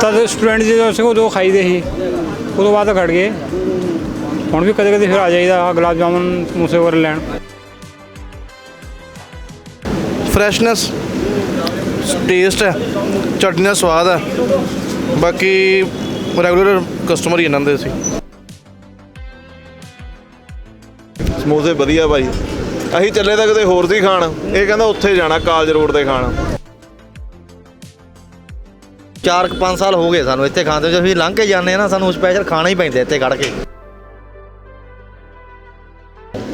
ਤਦ ਸਟੂਡੈਂਟ ਜਦੋਂ ਸੀ ਉਦੋਂ ਖਾਈਦੇ ਸੀ। ਉਦੋਂ ਬਾਅਦ ਘਟ ਗਏ। ਹੁਣ ਵੀ ਕਦੇ ਕਦੇ ਫਿਰ ਆ ਜਾਈਦਾ ਆਹ ਗੁਲਾਬ ਜਾਮੁਨ ਸਮੋਸੇ ਵਗੈਰਾ ਲੈਣ। ਫਰੈਸ਼ਨੈਸ ਟੇਸਟ ਹੈ ਚਟਨੀ ਦਾ ਸਵਾਦ ਹੈ। ਬਾਕੀ ਰੈਗੂਲਰ ਕਸਟਮਰ ਹੀ ਇਹਨਾਂ ਦੇ ਸੀ। ਸਮੋਸੇ ਵਧੀਆ ਭਾਈ। ਅਸੀਂ ਚੱਲੇ ਤਾਂ ਕਿਤੇ ਹੋਰ ਸੀ ਖਾਣ। ਇਹ ਕਹਿੰਦਾ ਉੱਥੇ ਜਾਣਾ ਕਾਲਜ ਰੋਡ ਤੇ ਖਾਣ। 4-5 ਸਾਲ ਹੋ ਗਏ ਸਾਨੂੰ ਇੱਥੇ ਖਾਂਦੇ ਜਦੋਂ ਅਸੀਂ ਲੰਘ ਕੇ ਜਾਂਦੇ ਆ ਨਾ ਸਾਨੂੰ ਸਪੈਸ਼ਲ ਖਾਣਾ ਹੀ ਪੈਂਦਾ ਇੱਥੇ ਖੜ ਕੇ।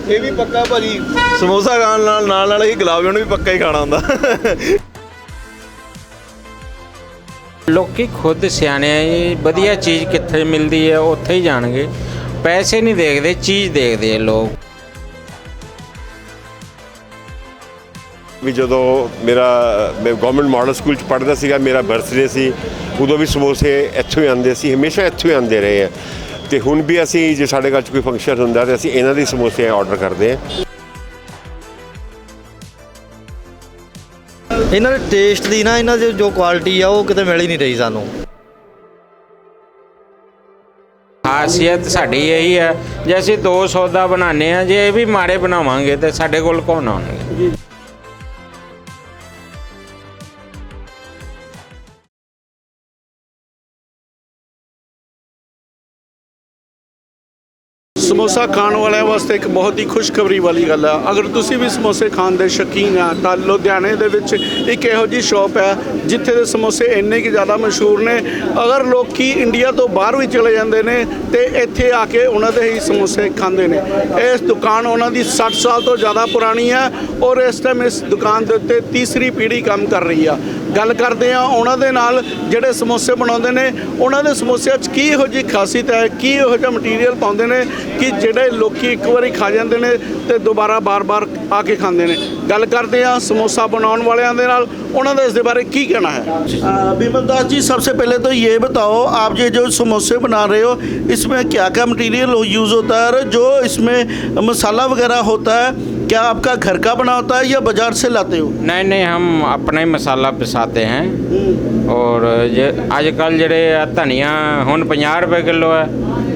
ਇਹ ਵੀ ਪੱਕਾ ਭਾਜੀ। ਸਮੋਸਾ ਖਾਣ ਨਾਲ ਨਾਲ ਨਾਲ ਹੀ ਗੁਲਾਬ ਜਾਮੁਨ ਵੀ ਪੱਕਾ ਹੀ ਖਾਣਾ ਹੁੰਦਾ। ਲੋਕੀ ਖੁਦ ਸਿਆਣੇ ਆ ਜੀ ਵਧੀਆ ਚੀਜ਼ ਕਿੱਥੇ ਮਿਲਦੀ ਹੈ ਉੱਥੇ ਹੀ ਜਾਣਗੇ। ਪੈਸੇ ਨਹੀਂ ਦੇਖਦੇ ਚੀਜ਼ ਦੇਖਦੇ ਆ ਲੋਕ। ਵੀ ਜਦੋਂ ਮੇਰਾ ਮੈਂ ਗਵਰਨਮੈਂਟ ਮਾਡਲ ਸਕੂਲ ਚ ਪੜ੍ਹਦਾ ਸੀਗਾ ਮੇਰਾ ਬਰਥਡੇ ਸੀ ਉਦੋਂ ਵੀ ਸਮੋਸੇ ਇੱਥੋਂ ਹੀ ਆਉਂਦੇ ਸੀ ਹਮੇਸ਼ਾ ਇੱਥੋਂ ਹੀ ਆਉਂਦੇ ਰਹੇ ਆ। ਤੇ ਹੁਣ ਵੀ ਅਸੀਂ ਜੇ ਸਾਡੇ ਘਰ ਚ ਕੋਈ ਫੰਕਸ਼ਨ ਹੁੰਦਾ ਤੇ ਅਸੀਂ ਇਹਨਾਂ ਦੇ ਸਮੋਸੇ ਆਰਡਰ ਕਰਦੇ ਹਾਂ ਇਹਨਾਂ ਦੇ ਟੇਸਟ ਦੀ ਨਾ ਇਹਨਾਂ ਦੀ ਜੋ ਕੁਆਲਿਟੀ ਆ ਉਹ ਕਿਤੇ ਮਿਲ ਹੀ ਨਹੀਂ ਰਹੀ ਸਾਨੂੰ। ਖਾਸੀਅਤ ਸਾਡੀ ਇਹੀ ਹੈ ਜੇ ਅਸੀਂ ਦੋ ਸੌਦਾ ਬਣਾਉਂਦੇ ਆ ਜੇ ਇਹ ਵੀ ਮਾੜੇ ਬਣਾਵਾਂਗੇ ਤੇ ਸਾਡੇ ਕੋਲ ਕੌਣ ਆਉਣਗੇ? ਸਮੋਸਾ ਖਾਣ ਵਾਲਿਆਂ ਵਾਸਤੇ ਇੱਕ ਬਹੁਤ ਹੀ ਖੁਸ਼ਖਬਰੀ ਵਾਲੀ ਗੱਲ ਆ। ਅਗਰ ਤੁਸੀਂ ਵੀ ਸਮੋਸੇ ਖਾਣ ਦੇ ਸ਼ੌਕੀਨ ਆ, ਤਾਂ ਲੁਧਿਆਣੇ ਦੇ ਵਿੱਚ ਇੱਕ ਇਹੋ ਜੀ ਸ਼ਾਪ ਹੈ ਜਿੱਥੇ ਦੇ ਸਮੋਸੇ ਇੰਨੇ ਕਿ ਜ਼ਿਆਦਾ ਮਸ਼ਹੂਰ ਨੇ। ਅਗਰ ਲੋਕੀ ਇੰਡੀਆ ਤੋਂ ਬਾਹਰ ਵੀ ਚਲੇ ਜਾਂਦੇ ਨੇ, ਤੇ ਇੱਥੇ ਆ ਕੇ ਉਹਨਾਂ ਦੇ ਹੀ ਸਮੋਸੇ ਖਾਂਦੇ ਨੇ। ਇਸ ਦੁਕਾਨ ਉਹਨਾਂ ਦੀ 60 ਸਾਲ ਤੋਂ ਜ਼ਿਆਦਾ ਪੁਰਾਣੀ ਹੈ ਔਰ ਇਸ ਟਾਈਮ ਇਸ ਦੁਕਾਨ ਦੇ ਉੱਤੇ ਤੀਸਰੀ ਪੀੜ੍ਹੀ ਕੰਮ ਕਰ ਰਹੀ ਆ। ਗੱਲ ਕਰਦੇ ਆ ਉਹਨਾਂ ਦੇ ਨਾਲ ਜਿਹੜੇ ਸਮੋਸੇ ਬਣਾਉਂਦੇ ਨੇ ਉਹਨਾਂ ਦੇ ਸਮੋਸਿਆਂ 'ਚ ਕੀ ਇਹੋ ਜਿਹੀ ਖਾਸੀਅਤ ਹੈ ਕੀ ਇਹੋ ਜਿਹਾ ਮਟੀਰੀਅਲ ਪਾਉਂਦੇ ਨੇ ਕਿ ਜਿਹੜੇ ਲੋਕੀ ਇੱਕ ਵਾਰੀ ਖਾ ਜਾਂਦੇ ਨੇ ਤੇ ਦੁਬਾਰਾ ਬਾਰ-ਬਾਰ ਆ ਕੇ ਖਾਂਦੇ ਨੇ ਗੱਲ ਕਰਦੇ ਆ ਸਮੋਸਾ ਬਣਾਉਣ ਵਾਲਿਆਂ ਦੇ ਨਾਲ ਉਹਨਾਂ ਦਾ ਇਸ ਦੇ ਬਾਰੇ ਕੀ ਕਹਿਣਾ ਹੈ बिमल दास जी सबसे पहले तो ये बताओ आप ये जो समोसे बना रहे हो इसमें क्या क्या मटेरियल यूज़ होता है और जो इसमें मसाला वगैरह होता है क्या आपका घर का बना होता है या बाजार से लाते हो नहीं नहीं हम अपना ही मसाला ਫਸਾਤੇ ਹੈ। ਔਰ ਜੇ ਅੱਜ ਕੱਲ ਜਿਹੜੇ ਆ ਧਨੀਆ, ਹੁਣ 50 ਰੁਪਏ ਕਿਲੋ ਹੈ,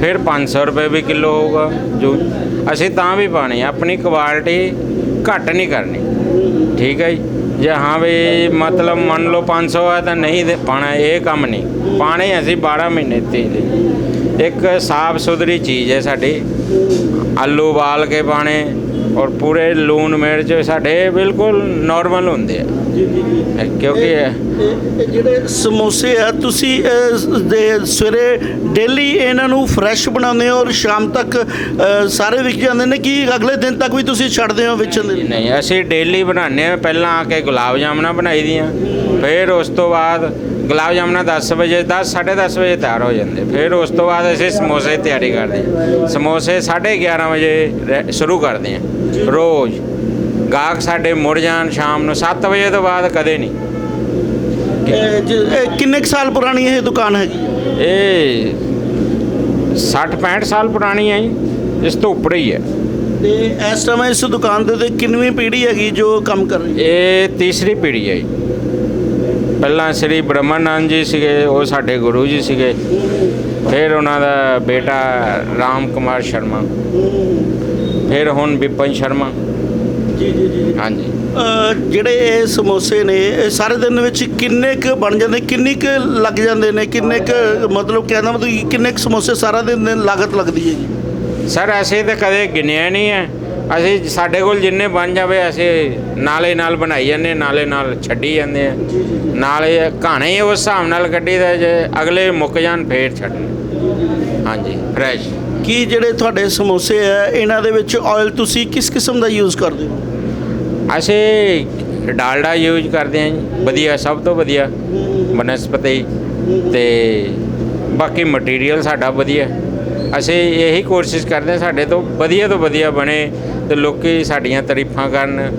ਫਿਰ 500 ਰੁਪਏ ਵੀ ਕਿਲੋ ਹੋਊਗਾ। ਜੋ ਅਸੀਂ ਤਾਂ ਵੀ ਪਾਣੀ ਆਪਣੀ ਕੁਆਲਿਟੀ ਘੱਟ ਨਹੀਂ ਕਰਨੀ। ਠੀਕ ਹੈ ਜੀ? ਜੇ ਹਾਂ ਵੀ ਮਤਲਬ ਮੰਨ ਲਓ 500 ਹੈ ਤਾਂ ਨਹੀਂ ਪਾਣਾ ਇਹ ਕੰਮ ਨਹੀਂ। ਪਾਣੇ ਅਸੀਂ 12 ਮਹੀਨੇ ਤੇ ਇੱਕ ਸਾਫ਼ ਸੁਧਰੀ ਚੀਜ਼ ਹੈ ਸਾਡੀ। ਆਲੂ ਬਾਲ ਕੇ ਪਾਣੇ ਔਰ ਪੂਰੇ ਲੂਣ ਮਿਰਚ ਸਾਡੇ ਬਿਲਕੁਲ ਨਾਰਮਲ ਹੁੰਦੇ ਆ। ਕਿਉਂਕਿ ਇਹ- ਇਹ ਇਹ ਜਿਹੜੇ ਸਮੋਸੇ ਆ ਤੁਸੀਂ ਸਵੇਰੇ ਡੇਲੀ ਇਹਨਾਂ ਨੂੰ ਫਰੈਸ਼ ਬਣਾਉਂਦੇ ਹੋ ਔਰ ਸ਼ਾਮ ਤੱਕ ਸਾਰੇ ਵਿਕ ਜਾਂਦੇ ਨੇ ਕਿ ਅਗਲੇ ਦਿਨ ਤੱਕ ਵੀ ਤੁਸੀਂ ਛੱਡਦੇ ਹੋ ਲਈ? ਨਹੀਂ ਅਸੀਂ ਡੇਲੀ ਬਣਾਉਂਦੇ ਆ ਪਹਿਲਾਂ ਆ ਕੇ ਗੁਲਾਬ ਜਾਮਣਾ ਬਣਾਈ ਦੀਆਂ। ਫਿਰ ਉਸ ਤੋਂ ਬਾਅਦ ਗੁਲਾਬ ਜਾਮਣਾ 10 ਵਜੇ 10 10:30 ਵਜੇ ਤਿਆਰ ਹੋ ਜਾਂਦੇ। ਫਿਰ ਉਸ ਤੋਂ ਬਾਅਦ ਅਸੀਂ ਸਮੋਸੇ ਤਿਆਰੀ ਕਰਦੇ ਹਾਂ। ਸਮੋਸੇ 11:30 ਵਜੇ ਸ਼ੁਰੂ ਕਰਦੇ ਹਾਂ। ਰੋਜ਼। ਗਾਹਕ ਸਾਡੇ ਮੁੜ ਜਾਣ ਸ਼ਾਮ ਨੂੰ 7 ਵਜੇ ਤੋਂ ਬਾਅਦ ਕਦੇ ਨਹੀਂ। ਇਹ ਜ- ਇਹ ਕਿੰਨੇ ਕੁ ਸਾਲ ਪੁਰਾਣੀ ਇਹ ਦੁਕਾਨ ਹੈਗੀ? ਹੈ? ਇਹ 60 65 ਸਾਲ ਪੁਰਾਣੀ ਹੈ ਜੀ ਇਸ ਤੋਂ ਉੱਪਰ ਹੀ ਹੈ। ਤੇ ਇਸ ਸਮੇਂ ਇਸ ਦੁਕਾਨ ਦੇ ਉੱਤੇ ਕਿੰਨਵੀਂ ਪੀੜ੍ਹੀ ਹੈਗੀ ਜੋ ਕੰਮ ਕਰ ਰਹੀ ਹੈ? ਇਹ ਤੀਸਰੀ ਪੀੜ੍ਹੀ ਹੈ ਜੀ। ਪਹਿਲਾਂ ਸ੍ਰੀ ਬ੍ਰਹਮਾਨੰਦ ਜੀ ਸੀਗੇ ਉਹ ਸਾਡੇ ਗੁਰੂ ਜੀ ਸੀਗੇ। ਫਿਰ ਉਹਨਾਂ ਦਾ ਬੇਟਾ ਰਾਮ ਕੁਮਾਰ ਸ਼ਰਮਾ। ਫਿਰ ਹੁਣ ਵਿਪਨ ਸ਼ਰਮਾ। ਜੀ ਜੀ ਜੀ ਹਾਂਜੀ। ਅਹ ਜਿਹੜੇ ਇਹ ਸਮੋਸੇ ਨੇ ਇਹ ਸਾਰੇ ਦਿਨ ਵਿੱਚ ਕਿੰਨੇ ਕੁ ਬਣ ਜਾਂਦੇ ਕਿੰਨੀ ਕੁ ਲੱਗ ਜਾਂਦੇ ਨੇ ਕਿੰਨੇ ਕੁ ਮਤਲਬ ਕਹਿੰਦਾ ਮਤਲਬ ਕਿ ਕਿੰਨੇ ਕੁ ਸਮੋਸੇ ਸਾਰਾ ਦਿਨ ਦੀ ਲਾਗਤ ਲੱਗਦੀ ਹੈ ਜੀ? ਸਰ ਅਸੀਂ ਤਾਂ ਕਦੇ ਗਿਣਿਆ ਨਹੀਂ ਹੈ। ਅਸੀਂ ਸਾਡੇ ਕੋਲ ਜਿੰਨੇ ਬਣ ਜਾਵੇ ਅਸੀਂ ਨਾਲੇ ਨਾਲ ਬਣਾਈ ਜਾਂਦੇ ਨਾਲੇ ਨਾਲ ਛੱਡੀ ਜਾਂਦੇ ਆ ਨਾਲੇ ਘਾਣੇ ਹੀ ਉਸ ਹਿਸਾਬ ਨਾਲ ਕੱਢੀ ਦਾ ਜੇ ਅਗਲੇ ਮੁੱਕ ਜਾਣ ਫੇਰ ਛੱਡਣੇ। ਹਾਂਜੀ ਫਰੈਸ਼। ਕੀ ਜਿਹੜੇ ਤੁਹਾਡੇ ਸਮੋਸੇ ਆ ਇਹਨਾਂ ਦੇ ਵਿੱਚ ਆਇਲ ਤੁਸੀਂ ਕਿਸ ਕਿਸਮ ਦਾ ਯੂਜ਼ ਕਰਦੇ ਹੋ? ਅਸੀਂ ਡਾਲਡਾ ਯੂਜ਼ ਕਰਦੇ ਹਾਂ ਜੀ, ਵਧੀਆ, ਸਭ ਤੋਂ ਵਧੀਆ, ਬਨਸਪਤੀ ਤੇ ਬਾਕੀ ਮਟੀਰੀਅਲ ਸਾਡਾ ਵਧੀਆ। ਅਸੀਂ ਇਹੀ ਕੋਸ਼ਿਸ਼ ਕਰਦੇ ਹਾਂ, ਸਾਡੇ ਤੋਂ ਵਧੀਆ ਤੋਂ ਵਧੀਆ ਬਣੇ ਤੇ ਲੋਕੀ ਸਾਡੀਆਂ ਤਾਰੀਫਾਂ ਕਰਨ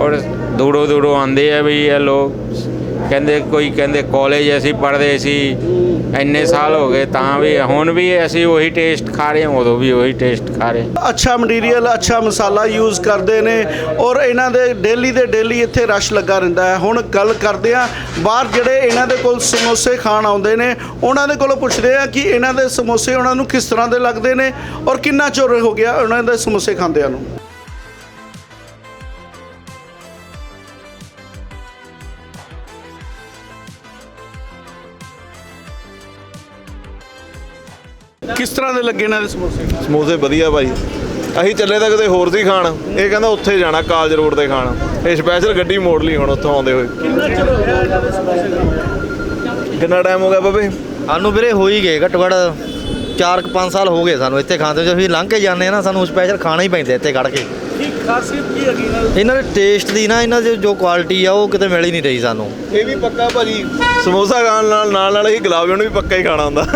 ਔਰ ਦੂਰੋਂ ਦੂਰੋਂ ਆਉਂਦੇ ਆ ਵੀ ਇਹ ਲੋਕ, ਕਹਿੰਦੇ ਕੋਈ ਕਹਿੰਦੇ ਕਾਲਜ ਅਸੀਂ ਪੜ੍ਹਦੇ ਸੀ ਇੰਨੇ ਸਾਲ ਹੋ ਗਏ, ਤਾਂ ਵੀ, ਹੁਣ ਵੀ ਅਸੀਂ ਉਹੀ ਟੇਸਟ ਖਾ ਰਹੇ ਹਾਂ, ਉਦੋਂ ਵੀ ਉਹੀ ਟੇਸਟ ਖਾ ਰਹੇ ਹਾਂ। ਅੱਛਾ ਮਟੀਰੀਅਲ ਅੱਛਾ ਮਸਾਲਾ ਯੂਜ਼ ਕਰਦੇ ਨੇ ਔਰ ਇਹਨਾਂ ਦੇ ਡੇਲੀ ਦੇ ਡੇਲੀ ਇੱਥੇ ਰਸ਼ ਲੱਗਾ ਰਹਿੰਦਾ ਹੈ ਹੁਣ ਗੱਲ ਕਰਦੇ ਆ ਬਾਹਰ ਜਿਹੜੇ ਇਹਨਾਂ ਦੇ ਕੋਲ ਸਮੋਸੇ ਖਾਣ ਆਉਂਦੇ ਨੇ, ਉਹਨਾਂ ਦੇ ਕੋਲੋਂ ਪੁੱਛਦੇ ਆ ਕਿ ਇਹਨਾਂ ਦੇ ਸਮੋਸੇ ਉਹਨਾਂ ਨੂੰ ਕਿਸ ਤਰ੍ਹਾਂ ਦੇ ਲੱਗਦੇ ਨੇ ਔਰ ਕਿੰਨਾ ਚਿਰ ਹੋ ਗਿਆ ਉਹਨਾਂ ਦੇ ਸਮੋਸੇ ਖਾਂਦਿਆਂ ਨੂੰ ਕਿਸ ਤਰ੍ਹਾਂ ਦੇ ਲੱਗੇ ਇਹਨਾਂ ਦੇ ਸਮੋਸੇ? ਸਮੋਸੇ ਵਧੀਆ ਭਾਈ। ਅਸੀਂ ਚੱਲੇ ਤਾਂ ਕਿਤੇ ਹੋਰ ਸੀ ਖਾਣ। ਇਹ ਕਹਿੰਦਾ ਉੱਥੇ ਜਾਣਾ ਕਾਲਜ ਰੋਡ ਤੇ ਖਾਣ। ਇਹ ਸਪੈਸ਼ਲ ਗੱਡੀ ਮੋੜ ਲਈ ਹੁਣ ਉੱਥੋਂ ਆਉਂਦੇ ਹੋਏ। ਕਿੰਨਾ ਚਿਰ ਹੋ ਗਿਆ ਇਹਨਾਂ ਦੇ ਸਮੋਸੇ ਖਾਂਦਿਆਂ ਕਿੰਨਾ ਟਾਈਮ ਹੋ ਗਿਆ ਬਾਬੇ? ਸਾਨੂੰ ਵੀਰੇ ਹੋ ਹੀ ਗਏ ਘੱਟੋ ਘੱਟ 4-5 ਸਾਲ ਹੋ ਗਏ ਸਾਨੂੰ ਇੱਥੇ ਖਾਂਦੇ ਜਦੋਂ ਅਸੀਂ ਲੰਘ ਕੇ ਜਾਂਦੇ ਆ ਨਾ ਸਾਨੂੰ ਸਪੈਸ਼ਲ ਖਾਣਾ ਹੀ ਪੈਂਦਾ ਇੱਥੇ ਖੜ ਕੇ। ਕੀ ਖਾਸੀਅਤ ਕੀ ਹੈਗੀ ਇਹਨਾਂ ਦੀ? ਇਹਨਾਂ ਦੇ ਟੇਸਟ ਦੀ ਨਾ ਇਹਨਾਂ ਦੀ ਜੋ ਕੁਆਲਿਟੀ ਆ ਉਹ ਕਿਤੇ ਮਿਲ ਹੀ ਨਹੀਂ ਰਹੀ ਸਾਨੂੰ। ਇਹ ਵੀ ਪੱਕਾ ਭਾਜੀ ਸਮੋਸਾ ਖਾਣ ਨਾਲ ਨਾਲ ਨਾਲ ਹੀ ਗੁਲਾਬ ਜਾਮੁਨ ਵੀ ਪੱਕਾ ਹੀ ਖਾਣਾ ਹੁੰਦਾ।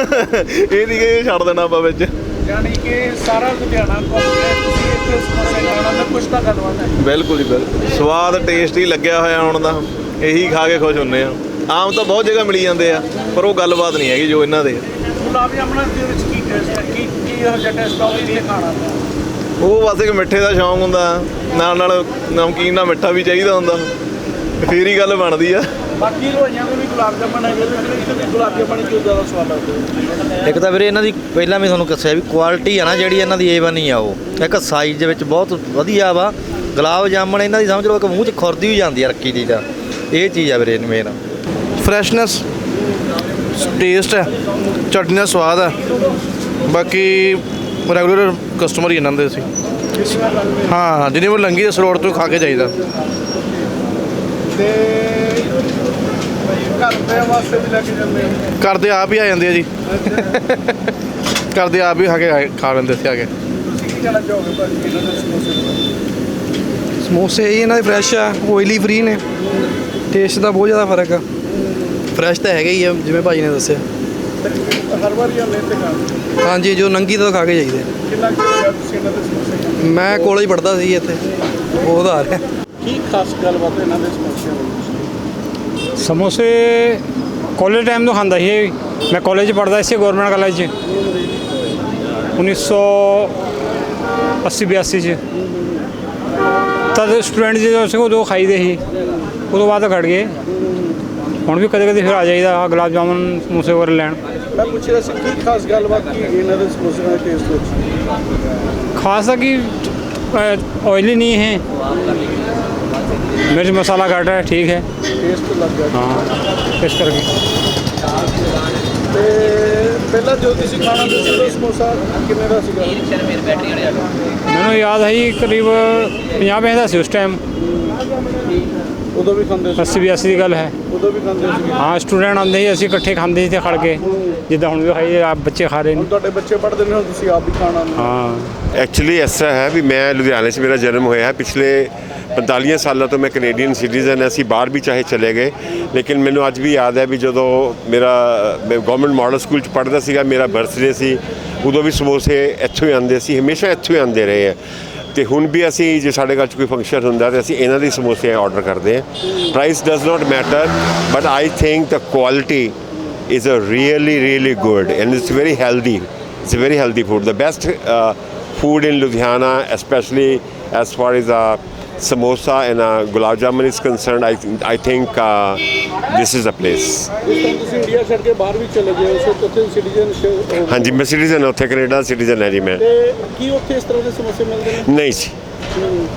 ਇਹ ਨਹੀਂ ਕਿ ਇਹ ਛੱਡ ਦੇਣਾ ਆਪਾਂ ਵਿੱਚ। ਯਾਨੀ ਕਿ ਸਾਰਾ ਲੁਧਿਆਣਾ ਘੁੰਮ ਕੇ ਤੁਸੀਂ ਇੱਥੇ ਸਮੋਸੇ ਖਾਣਾ ਦਾ ਕੁਛ ਤਾਂ ਗੱਲਬਾਤ ਹੈ। ਬਿਲਕੁਲ ਜੀ ਬਿਲਕੁਲ। ਸਵਾਦ ਟੇਸਟ ਹੀ ਲੱਗਿਆ ਹੋਇਆ ਹੁਣ ਦਾ ਇਹੀ ਖਾ ਕੇ ਖੁਸ਼ ਹੁੰਨੇ ਆ। ਆਮ ਤਾਂ ਬਹੁਤ ਜਗ੍ਹਾ ਮਿਲੀ ਜਾਂਦੇ ਆ ਪਰ ਉਹ ਗੱਲਬਾਤ ਨਹੀਂ ਹੈਗੀ ਜੋ ਇਹਨਾਂ ਦੇ। ਆ। ਗੁਲਾਬ ਜਾਮਨਾਂ ਦੇ ਵਿੱਚ ਕੀ ਟੇਸਟ ਹੈ? ਕੀ ਕੀ ਇਹੋ ਜਿਹਾ ਟੇਸਟ ਆ ਇਹ ਖਾਣਾ ਉਹ ਬਸ ਇੱਕ ਮਿੱਠੇ ਦਾ ਸ਼ੌਂਕ ਹੁੰਦਾ ਨਾਲ ਨਾਲ ਨਮਕੀਨ ਨਾਲ ਮਿੱਠਾ ਵੀ ਚਾਹੀਦਾ ਹੁੰਦਾ। ਫੇਰ ਹੀ ਗੱਲ ਬਣਦੀ ਆ। ਬਾਕੀ ਰੋਈਆਂ ਦੇ ਵੀ ਗੁਲਾਬ ਜਾਮਨ ਹੈਗੇ ਇੱਥੇ ਵੀ ਗੁਲਾਬ ਜਾਮਨ ਕਿਉਂ ਜ਼ਿਆਦਾ ਸਵਾਦ ਲੱਗਦੇ ਇੱਕ ਤਾਂ ਵੀਰੇ ਇਹਨਾਂ ਦੀ ਪਹਿਲਾਂ ਵੀ ਤੁਹਾਨੂੰ ਦੱਸਿਆ ਵੀ ਕੁਆਲਿਟੀ ਆ ਨਾ ਜਿਹੜੀ ਇਹਨਾਂ ਦੀ A1 ਹੀ ਆ ਉਹ। ਇੱਕ ਸਾਈਜ਼ ਦੇ ਵਿੱਚ ਬਹੁਤ ਵਧੀਆ ਵਾ। ਗੁਲਾਬ ਜਾਮਣ ਇਹਨਾਂ ਦੀ ਸਮਝ ਲਓ ਇੱਕ ਮੂੰਹ 'ਚ ਖੁਰਦੀ ਹੀ ਜਾਂਦੀ ਆ ਰੱਖੀ ਦੀ ਦਾ ਇਹ ਚੀਜ਼ ਆ ਵੀਰੇ ਮੇਨ ਫਰੈਸ਼ਨੈਸ ਟੇਸਟ ਹੈ ਚਟਨੀ ਦਾ ਸਵਾਦ ਹੈ। ਬਾਕੀ ਰੈਗੂਲਰ ਕਸਟਮਰ ਹੀ ਇਹਨਾਂ ਦੇ ਸੀ। ਹਾਂ ਜਿਹਨੇ ਉਹ ਲੰਗੀ ਇਸ ਰੋਡ ਤੋਂ ਖਾ ਕੇ ਜਾਈਦਾ। ਤੇ ਘਰ ਦੇ ਵਾਸਤੇ ਵੀ ਲੈ ਕੇ ਜਾਂਦੇ ਕਰਦੇ ਆਪ ਹੀ ਆ ਜਾਂਦੇ ਆ ਜੀ। ਕਰਦੇ ਆਪ ਹੀ ਖਾ ਕੇ ਖਾ ਲੈਂਦੇ ਇੱਥੇ ਆ ਕੇ। ਤੁਸੀਂ ਕੀ ਕਹਿਣਾ ਚਾਹੋਗੇ ਭਾਜੀ ਇਹਨਾਂ ਦੇ ਸਮੋਸੇ ਇਹਨਾਂ ਦੇ ਫਰੈਸ਼ ਆ ਓਇਲੀ ਫ੍ਰੀ ਨੇ। ਟੇਸਟ ਦਾ ਬਹੁਤ ਜ਼ਿਆਦਾ ਫ਼ਰਕ ਆ। ਫਰੈਸ਼ ਤਾਂ ਹੈਗਾ ਹੀ ਆ ਜਿਵੇਂ ਭਾਜੀ ਨੇ ਦੱਸਿਆ। ਹਰ ਵਾਰ ਹੀ? ਹਾਂਜੀ ਜੋ ਨੰਗੀ ਤੋਂ ਖਾ ਕੇ ਜਾਈਦੇ। ਕਿੰਨਾ ਕੁ ਹੋਇਆ ਤੁਸੀਂ ਇਹਨਾਂ ਦੇ ਸਮੋਸੇ ਖਾਣ? ਮੈਂ ਕਾਲਜ ਪੜ੍ਹਦਾ ਸੀ ਇੱਥੇ। ਉਹ ਉਧਾਰ ਹੈ। ਕੀ ਖਾਸ ਗੱਲਬਾਤ ਇਹਨਾਂ ਦੇ ਸਮੋਸਿਆਂ ਦੀ ਸਮੋਸੇ ਕਾਲਜ ਟਾਈਮ ਤੋਂ ਖਾਂਦਾ ਸੀ ਇਹ। ਮੈਂ ਕਾਲਜ ਪੜ੍ਹਦਾ ਸੀ ਗਵਰਨਮੈਂਟ ਕਾਲਜ 'ਚ। 1980 82 ਚ। ਤਦ ਸਟੂਡੈਂਟ ਜਦੋਂ ਸੀ ਉਦੋਂ ਖਾਈਦੇ ਸੀ। ਉਦੋਂ ਬਾਅਦ ਘਟ ਗਏ। ਹੁਣ ਵੀ ਕਦੇ ਕਦੇ ਫਿਰ ਆ ਜਾਈਦਾ ਆਹ ਗੁਲਾਬ ਜਾਮੁਨ ਸਮੋਸੇ ਵਗੈਰਾ ਲੈਣ ਮੈਂ ਪੁੱਛ ਰਿਹਾ ਸੀ ਕੀ ਖਾਸ ਗੱਲਬਾਤ ਕੀ ਹੈਗੀ ਇਹਨਾਂ ਦੇ ਸਮੋਸਿਆਂ ਦੇ ਟੇਸਟ ਵਿੱਚ ਖਾਸ ਹੈ ਕਿ ऑयली नहीं है मिर्च मसाला घट है ठीक है ਟੇਸਟ ਲੱਗ ਗਿਆ हाँ इस करके ਤੇ ਪਹਿਲਾਂ ਜੋ ਤੁਸੀਂ ਖਾਣਾ ਦੱਸੋ ਤਾਂ ਸਮੋਸਾ ਕਿੰਨੇ ਦਾ ਸੀਗਾ ਮੈਨੂੰ ਯਾਦ ਹੈ ਜੀ ਕਰੀਬ 50 ਪੈਸੇ ਦਾ ਸੀ ਉਸ ਟਾਈਮ ਉਦੋਂ ਵੀ ਖਾਂਦੇ ਸੀ? 80 82 ਦੀ ਗੱਲ ਹੈ। ਉਦੋਂ ਵੀ ਖਾਂਦੇ ਸੀ ਹਾਂ ਸਟੂਡੈਂਟ ਆਉਂਦੇ ਸੀ ਅਸੀਂ ਇਕੱਠੇ ਖਾਂਦੇ ਸੀ ਤੇ ਖੜ ਕੇ ਜਿੱਦਾਂ ਹੁਣ ਵੀ ਖਾਈ ਆਪ ਬੱਚੇ ਖਾ ਰਹੇ ਨੇ। ਤੁਹਾਡੇ ਬੱਚੇ ਪੜ੍ਹਦੇ ਨੇ ਹੁਣ ਤੁਸੀਂ ਆਪ ਵੀ ਖਾਣਾ ਹਾਂ? ਐਕਚੁਅਲੀ ਤਰ੍ਹਾਂ ਹੈ ਵੀ ਮੈਂ ਲੁਧਿਆਣੇ 'ਚ ਮੇਰਾ ਜਨਮ ਹੋਇਆ ਹੈ। ਪਿਛਲੇ 45 ਸਾਲਾਂ ਤੋਂ ਮੈਂ ਕੈਨੇਡੀਅਨ ਸਿਟੀਜ਼ਨ ਅਸੀਂ ਬਾਹਰ ਵੀ ਚਾਹੇ ਚਲੇ ਗਏ। ਲੇਕਿਨ ਮੈਨੂੰ ਅੱਜ ਵੀ ਯਾਦ ਹੈ ਵੀ ਜਦੋਂ ਮੇਰਾ ਮੈਂ ਗਵਰਨਮੈਂਟ ਮਾਡਲ ਸਕੂਲ 'ਚ ਪੜ੍ਹਦਾ ਸੀਗਾ ਮੇਰਾ ਬਰਥਡੇ ਸੀ ਉਦੋਂ ਵੀ ਸਮੋਸੇ ਇੱਥੋਂ ਹੀ ਆਉਂਦੇ ਸੀ ਹਮੇਸ਼ਾ ਇੱਥੋਂ ਹੀ ਆਉਂਦੇ ਰਹੇ ਆ ਤੇ ਹੁਣ ਵੀ ਅਸੀਂ ਜੇ ਸਾਡੇ ਘਰ 'ਚ ਕੋਈ ਫੰਕਸ਼ਨ ਹੁੰਦਾ ਤੇ ਅਸੀਂ ਇਹਨਾਂ ਦੇ ਸਮੋਸੇ ਆਰਡਰ ਕਰਦੇ ਹਾਂ price does not matter but I think the quality is a really really good and it's very healthy it's very healthy food the best food in Ludhiana especially as far is a samosa and uh, gulab jamun is concerned i, think- I think uh, this is the place. ਇਸ time ਤੁਸੀਂ India ਛੱਡ ਕੇ ਬਾਹਰ ਵੀ ਚਲੇ ਗਏ ਉਸ ਵਕਤ ਉੱਥੇ ਸਿਟੀਜ਼ਨ ਹਾਂਜੀ ਮੈਂ ਸਿਟੀਜ਼ਨ ਉੱਥੇ ਕੈਨੇਡਾ ਸਿਟੀਜ਼ਨ ਹੈ ਜੀ ਮੈਂ ਤੇ ਕੀ ਉੱਥੇ ਇਸ ਤਰ੍ਹਾਂ ਦੇ ਸਮੋਸੇ ਮਿਲਦੇ ਨੇ ਨਹੀਂ ਜੀ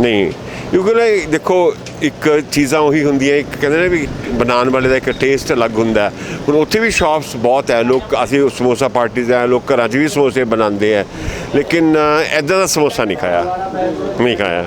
ਨਹੀਂ ਕਿਉਂਕਿ ਨਾ ਇਹ ਦੇਖੋ ਇੱਕ ਚੀਜ਼ਾਂ ਉਹੀ ਹੁੰਦੀਆਂ ਇੱਕ ਕਹਿੰਦੇ ਨੇ ਵੀ ਬਣਾਉਣ ਵਾਲੇ ਦਾ ਇੱਕ ਟੇਸਟ ਅਲੱਗ ਹੁੰਦਾ ਹੈ। ਹੁਣ ਉੱਥੇ ਵੀ ਸ਼ਾਪਸ ਬਹੁਤ ਹੈ ਲੋਕ ਅਸੀਂ ਸਮੋਸਾ ਪਾਰਟੀਜ਼ ਹੈ ਲੋਕ ਘਰਾਂ 'ਚ ਵੀ ਸਮੋਸੇ ਬਣਾਉਂਦੇ ਹੈ ਲੇਕਿਨ ਐਦਾਂ ਦਾ ਸਮੋਸਾ ਨਹੀਂ ਖਾਇਆ ਨਹੀਂ ਖਾਇਆ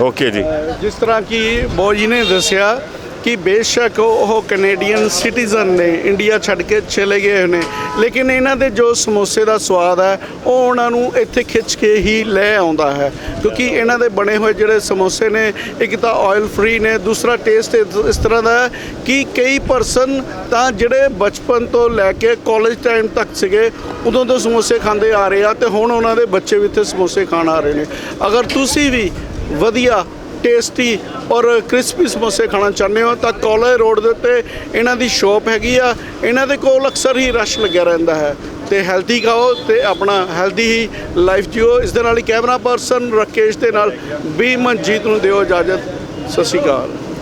ਓਕੇ ਜੀ ਜਿਸ ਤਰ੍ਹਾਂ ਕਿ ਬੋ ਜੀ ਨੇ ਦੱਸਿਆ ਕਿ ਬੇਸ਼ੱਕ ਉਹ ਕੈਨੇਡੀਅਨ ਸਿਟੀਜ਼ਨ ਨੇ, ਇੰਡੀਆ ਛੱਡ ਕੇ ਚਲੇ ਗਏ ਨੇ। ਲੇਕਿਨ ਇਹਨਾਂ ਦੇ ਜੋ ਸਮੋਸੇ ਦਾ ਸਵਾਦ ਹੈ, ਉਹ ਉਹਨਾਂ ਨੂੰ ਇੱਥੇ ਖਿੱਚ ਕੇ ਹੀ ਲੈ ਆਉਂਦਾ ਹੈ। ਕਿਉਂਕਿ ਇਹਨਾਂ ਦੇ ਬਣੇ ਹੋਏ ਜਿਹੜੇ ਸਮੋਸੇ ਨੇ, ਇੱਕ ਤਾਂ ਆਇਲ ਫ੍ਰੀ ਨੇ, ਦੂਸਰਾ ਟੇਸਟ ਇਸ ਤਰ੍ਹਾਂ ਦਾ ਹੈ ਕਿ ਕਈ ਪਰਸਨ ਤਾਂ ਜਿਹੜੇ ਬਚਪਨ ਤੋਂ ਲੈ ਕੇ ਕਾਲਜ ਟਾਈਮ ਤੱਕ ਸੀਗੇ, ਉਦੋਂ ਤੋਂ ਸਮੋਸੇ ਖਾਂਦੇ ਆ ਰਹੇ ਆ ਤੇ ਹੁਣ ਉਹਨਾਂ ਦੇ ਬੱਚੇ ਵੀ ਇੱਥੇ ਸਮੋਸੇ ਖਾਣ ਆ ਰਹੇ ਨੇ। ਅਗਰ ਤੁਸੀਂ ਵੀ ਵਧੀਆ ਟੇਸਟੀ ਔਰ ਕ੍ਰਿਸਪੀ ਸਮੋਸੇ ਖਾਣਾ ਚਾਹੁੰਦੇ ਹੋ, ਤਾਂ ਕਾਲਜ ਰੋਡ ਦੇ ਉੱਤੇ ਇਹਨਾਂ ਦੀ ਸ਼ਾਪ ਹੈਗੀ ਆ। ਇਹਨਾਂ ਦੇ ਕੋਲ ਅਕਸਰ ਹੀ ਰਸ਼ ਲੱਗਿਆ ਰਹਿੰਦਾ ਹੈ। ਤੇ ਹੈਲਦੀ ਖਾਓ ਤੇ ਆਪਣਾ ਹੈਲਦੀ ਹੀ ਲਾਈਫ ਜਿਓ। ਇਸ ਦੇ ਨਾਲ ਹੀ ਕੈਮਰਾ ਪਰਸਨ ਰਾਕੇਸ਼ ਦੇ ਨਾਲ ਵੀ ਮਨਜੀਤ ਨੂੰ ਦਿਓ ਇਜਾਜ਼ਤ। ਸਤਿ ਸ਼੍ਰੀ ਅਕਾਲ।